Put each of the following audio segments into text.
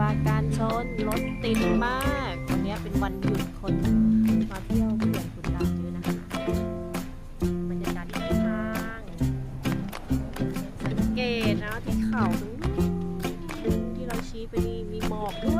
ปราการชนรถติดมาก วันนี้เป็นวันหยุดคนมาเที่ยวเขื่อนขุนด่านเยอะนะคะบรรยากาศที่ทางสังเกตนะที่เขาตรงนู้นที่เราชี้ไปนี่มีหมอกด้วย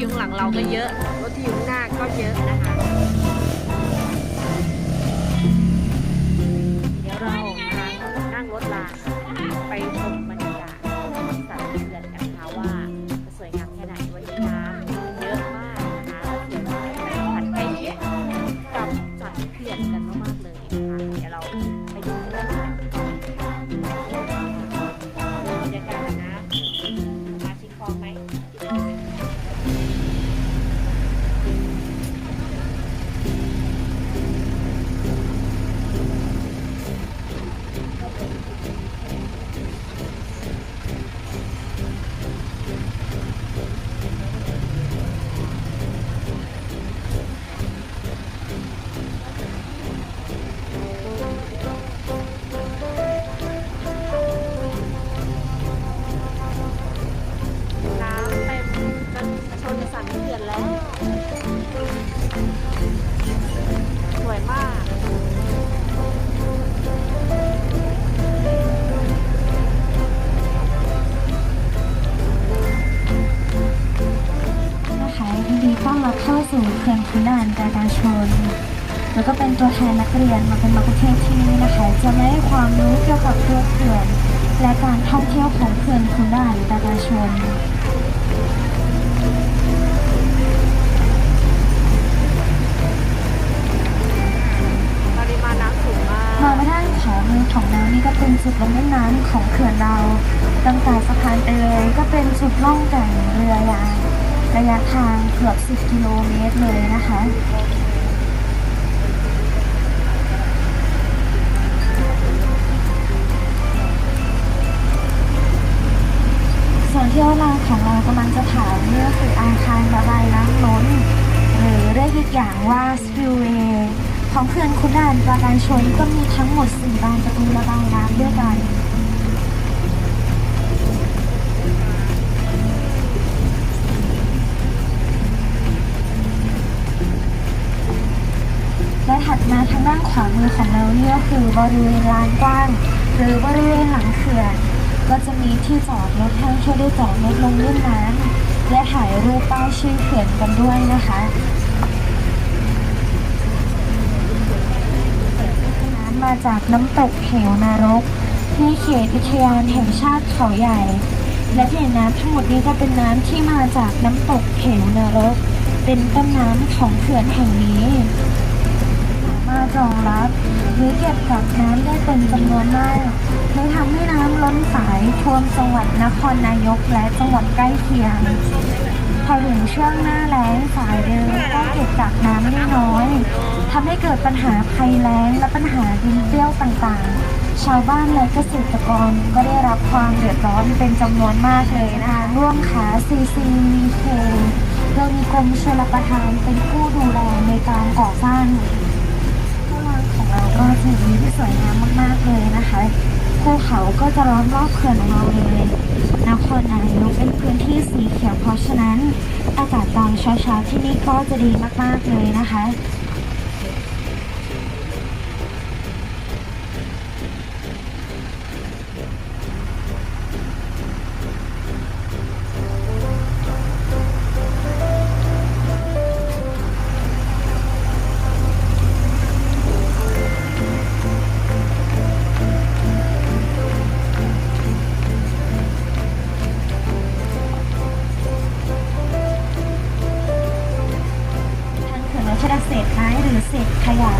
อยู่ข้างหลังเราก็เยอะ รถที่อยู่ข้างหน้าก็เยอะ แล้วก็เป็นตัวแทนนักเรียนมาเป็นมักคุเทศที่นี่นะคะ จะมาให้ความรู้เกี่ยวกับตัวเขื่อนและการท่องเที่ยวของเขื่อนขุนด่านประกาชนปริมาณน้ำสูงมากมองได้ขวามือของน้ำนี่ก็เป็นจุดลงเล่นน้ำของเขื่อนเราตั้งแต่สะพานไปเลยก็เป็นจุดล่องแก่งเรือยางระยะทางเกือบ 10 กิโลเมตรเลยนะคะ อย่างว่า spillway ของเขื่อนขุนด่านปราการชนก็มีทั้งหมด4บานประตูระบายน้ำด้วยกัน และถัดมาทางด้านขวามือของเราเนี่ยก็คือบริเวณลานกว้าง หรือบริเวณหลังเขื่อน ก็จะมีที่จอดรถให้ช่วยได้จอดรถลงเล่นน้ำและถ่ายรูปป้ายชื่อเขื่อนกันด้วยนะคะ น้ำ มาจากน้ำตกเหวนรก ในเขตอุทยานแห่งชาติเขาใหญ่ และที่เห็นน้ำทั้งหมดนี้ก็เป็นน้ำที่มาจากน้ำตกเหวนรก เป็นต้นน้ำของเขื่อนแห่งนี้สามารถรองรับหรือเก็บกักน้ำได้เป็นจำนวนมากเลยทำให้น้ำล้นสายท่วมจังหวัดนครนายกและจังหวัดใกล้เคียง อถึงช่วงหน้าแล้งสายเดิมก็เก็บกักน้ำได้น้อยทำให้เกิดปัญหาภัยแล้งและปัญหาดินเปรี้ยวต่างๆ ชาวบ้านและเกษตรกรก็ได้รับความเดือดร้อนเป็นจำนวนมากเลยนะคะร่วมขา CCVK โดยมีกรมชลประทานเป็นผู้ดูแลในการก่อสร้างข้างล่างของเราก็จะมีที่สวยงามมากๆเลยนะคะ ภูเขาก็จะล้อมรอบเขื่อนของเราเลยนครนายกเป็นพื้นที่สีเขียวเพราะฉะนั้น อากาศตอนเช้าๆที่นี่ก็จะดีมากๆเลยนะคะางเศษไม้หรือเศษขยะ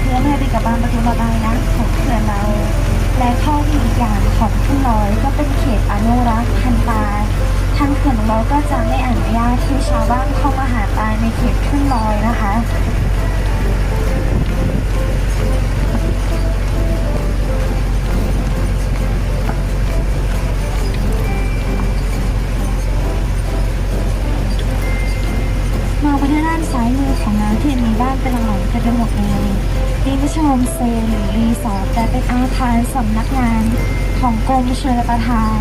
เพื่อไม่ให้ไปกับบานประตูระบายน้ำของเขื่อนเรา และข้อดีอีกอย่างของทุ่งลอยก็เป็นเขตอนุรักษ์พันธุ์ปลาทางเขื่อนของเราก็จะไม่อนุญาตให้ชาวบ้านเข้ามาหาปลาในเขตทุ่งลอยนะคะ บ้านเป็นหลังๆเต็มไปหมดเลยนี่ไม่ใช่โฮมเตย์หรือรีสอร์ทแต่เป็นอาคารสำนักงานของกรมชลประทาน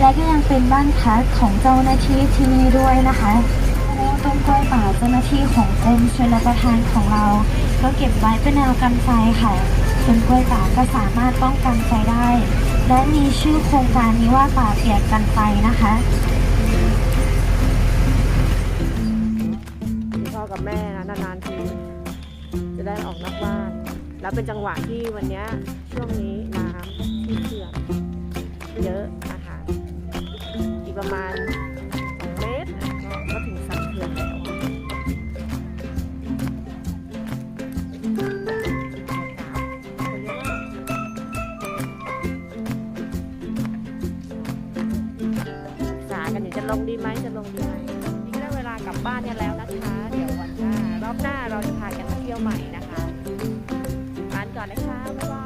และก็ยังเป็นบ้านพักของเจ้าหน้าที่ที่นี่ด้วยนะคะต้นกล้วยป่าเจ้าหน้าที่ของกรมชลประทานของเรา ก็เก็บไว้เป็นแนวกันไฟค่ะต้นกล้วยป่าก็สามารถป้องกันไฟได้ และมีชื่อโครงการนี้ว่าป่าเปียกกันไฟนะคะพ่อกับแม่นะนานๆที ได้ออกนอกบ้าน แล้วเป็นจังหวะที่วันนี้ช่วงนี้น้ำที่เขื่อนเยอะนะคะอีกประมาณเมตรก็ถึงสันเขื่อนแล้วคนเยอะมาธกันอยู่จะลงดีไหมจะลงดีไหมนี่ก็ได้เวลากลับบ้านกันแล้วนะคะ เดี๋ยววันหน้ารอบหน้าเราจะพากัน ที่ยวใหม่นะคะลานก่อนนะคะบ๊ายบาย